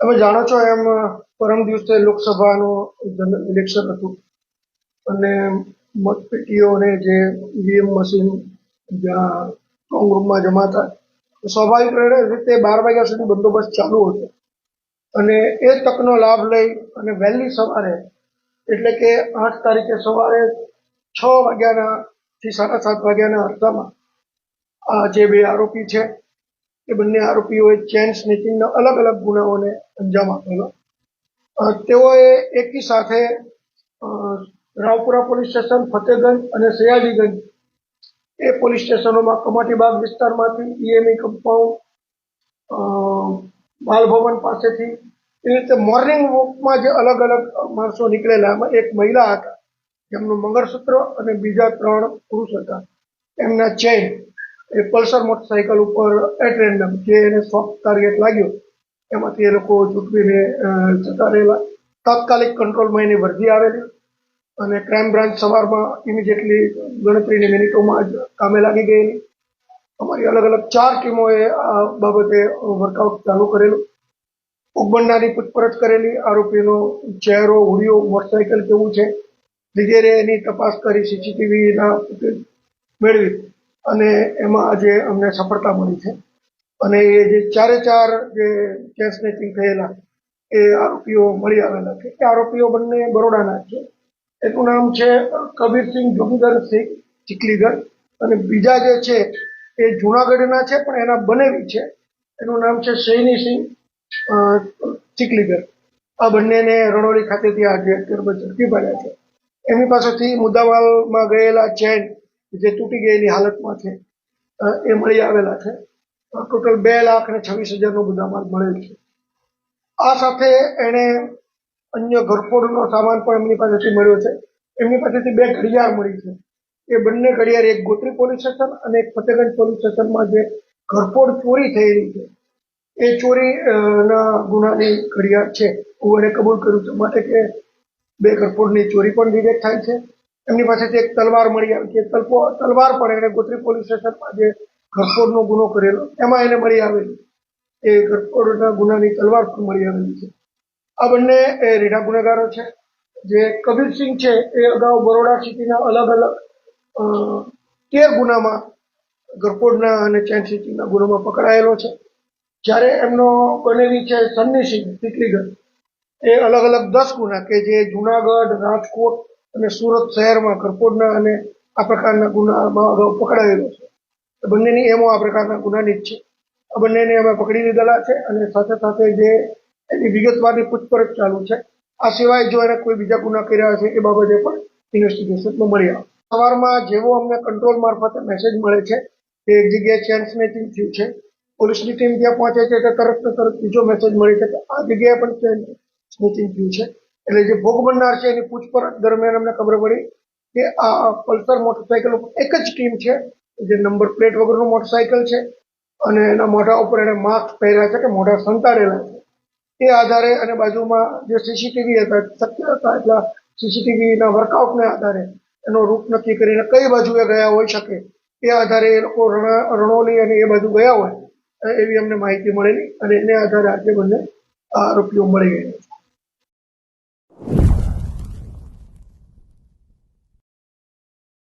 તમે જાણો છો એમ પરમ દિવસે લોકસભાનું ઇલેક્શન હતું. અને મતપેટીઓને જે ઈવીએમ મશીન જ્યાં રૂમમાં જમા થાય તો સ્વાભાવિક રીતે બાર વાગ્યા સુધી બંદોબસ્ત ચાલુ હતો. અને એ તકનો લાભ લઈ અને વહેલી સવારે, એટલે કે આઠ તારીખે સવારે છ વાગ્યાના થી સાડા સાત વાગ્યાના અડધામાં આ જે બે આરોપી છે એ બંને આરોપીઓએ ચેન સ્નેચિંગના અલગ અલગ ગુનાઓને અંજામ આપેલો. તેઓએ એકી સાથે રાવપુરા પોલીસ સ્ટેશન, ફતેગંજ અને સયાજીગંજ એ પોલીસ સ્ટેશનોમાં કમાટીબાગ વિસ્તારમાંથી ઈએમઈ કમ્પાઉન્ડ માલભવન પાસેથી એ રીતે મોર્નિંગ વોકમાં જે અલગ અલગ માણસો નીકળેલા, એમાં એક મહિલા હતા. જેમનું મંગળસૂત્ર અને બીજા ત્રણ પુરુષ હતા. એમના ચેન એ પલ્સર મોટરસાયકલ ઉપર એટ રેન્ડમ જે એને સોફ્ટ ટાર્ગેટ લાગ્યો, એમાંથી એ લોકો ચૂંટવીને જતા રહેલા. તાત્કાલિક કંટ્રોલમાં એની વર્દી આવેલી અને ક્રાઇમ બ્રાન્ચ સવારમાં ઇમિડિયેટલી ગણતરીની મિનિટોમાં જ કામે લાગી ગયેલી. અમારી અલગ અલગ ચાર ટીમોએ આ બાબતે વર્કઆઉટ ચાલુ કરેલું. ઉગબંડાની પૂછપરછ કરેલી, આરોપીનો ચહેરો હુડિયો મોટરસાયકલ કેવું છે વગેરે એની તપાસ કરી સીસીટીવીના ફૂટેજ મેળવી. અને એમાં આજે અમને સફળતા મળી છે. અને એ જે ચારે ચાર જે ચેન સ્નેચિંગ થયેલા, એ આરોપીઓ મળી આવેલા છે. એ આરોપીઓ બંને બરોડાના છે. એનું નામ છે કબીરસિંહ જોગીધર સિંહ ચીખલીગર અને બીજા જે છે, એ જુનાગઢના છે, પણ એના બનેવી છે. એનું નામ છે સૈનીસિંહ ચીખલીગર આ બંનેને રણોલી ખાતેથી આજે અત્યારે ઝડપી પાડ્યા છે. એમની પાસેથી મુદ્દાવાલમાં ગયેલા ચેન જે તૂટી ગયેલી હાલતમાં છે એ મળી આવેલા છે. ટોટલ બે લાખ અને છવ્વીસ હજારનો મુદ્દામાલ મળેલ છે. આ સાથે એણે અન્ય ઘરફોડનો સામાન પણ એમની પાસેથી મળ્યો છે. એમની પાસેથી બે ઘડિયાળ મળી છે. એ બંને ઘડિયાળ એક ગોત્રી પોલીસ સ્ટેશન અને એક ફતેગંજ પોલીસ સ્ટેશનમાં જે ઘરફોડ ચોરી થયેલી છે, એ ચોરી ના ગુનાની ઘડિયાળ છે. હું એને કબૂલ કર્યું છે. માટે કે બે ઘરફોડની ચોરી પણ ડિટેક્ટ થાય છે. એમની પાસેથી એક તલવાર મળી આવી છે તલપો, તલવાર પણ એને ગોત્રી પોલીસ સ્ટેશનમાં જે ઘરફોડનો ગુનો કરેલો, એમાં એને મળી આવેલી. એ ઘરફોડના ગુનાની તલવાર પણ મળી આવેલી છે. આ બંને એ રીઢા ગુનેગારો છે. જે કબીરસિંહ છે, એ અગાઉ બરોડા સિટીના અલગ અલગ તેર ગુનામાં ગરફોડના અને ચેન સિટીના ગુનામાં પકડાયેલો છે. જ્યારે એમનો બનેલી છે સન્નીસિંહ ટીકલીગઢ એ અલગ અલગ દસ ગુના કે જે જુનાગઢ, રાજકોટ અને સુરત શહેરમાં ગરફોડના અને આ પ્રકારના ગુનામાં અગાઉ પકડાયેલો છે. બંનેની એમો આ પ્રકારના ગુનાની જ છે. આ બંનેને અમે પકડી લીધેલા છે અને સાથે સાથે જે એની વિગતવારની પૂછપરછ ચાલુ છે. આ સિવાય જો એને કોઈ બીજા ગુના કર્યા હશે એ બાબતે પણ ઇન્વેસ્ટિગેશનમાં મળી આવે. સવારમાં જેવો અમને કંટ્રોલ મારફતે મેસેજ મળે છે કે એક જગ્યાએ ચેન સ્નેચિંગ થયું છે. પોલીસની ટીમ ત્યાં પહોંચે છે તો તરત ને તરત બીજો મેસેજ મળે છે કે આ જગ્યાએ પણ ચેન સ્નેચિંગ થયું છે. એટલે જે ભોગ બનનાર છે એની પૂછપરછ દરમિયાન અમને ખબર પડી કે આ પલ્સર મોટરસાયકલ એક જ ટીમ છે, જે નંબર પ્લેટ વગરનું મોટરસાયકલ છે અને એના મોઢા ઉપર એને માસ્ક પહેર્યા છે કે મોઢા સંતાડેલા છે. એ આધારે અને બાજુમાં જે સીસીટીવી હતા શક્ય હતા એટલા સીસીટીવીના વર્કઆઉટને આધારે એનો રૂટ નક્કી કરીને કઈ બાજુએ ગયા હોઈ શકે એ આધારે એ લોકો રણ, રણોલી અને એ બાજુ ગયા હોય, એવી અમને માહિતી મળેલી અને એને આધારે આજે બંને આરોપીઓ મળી ગયા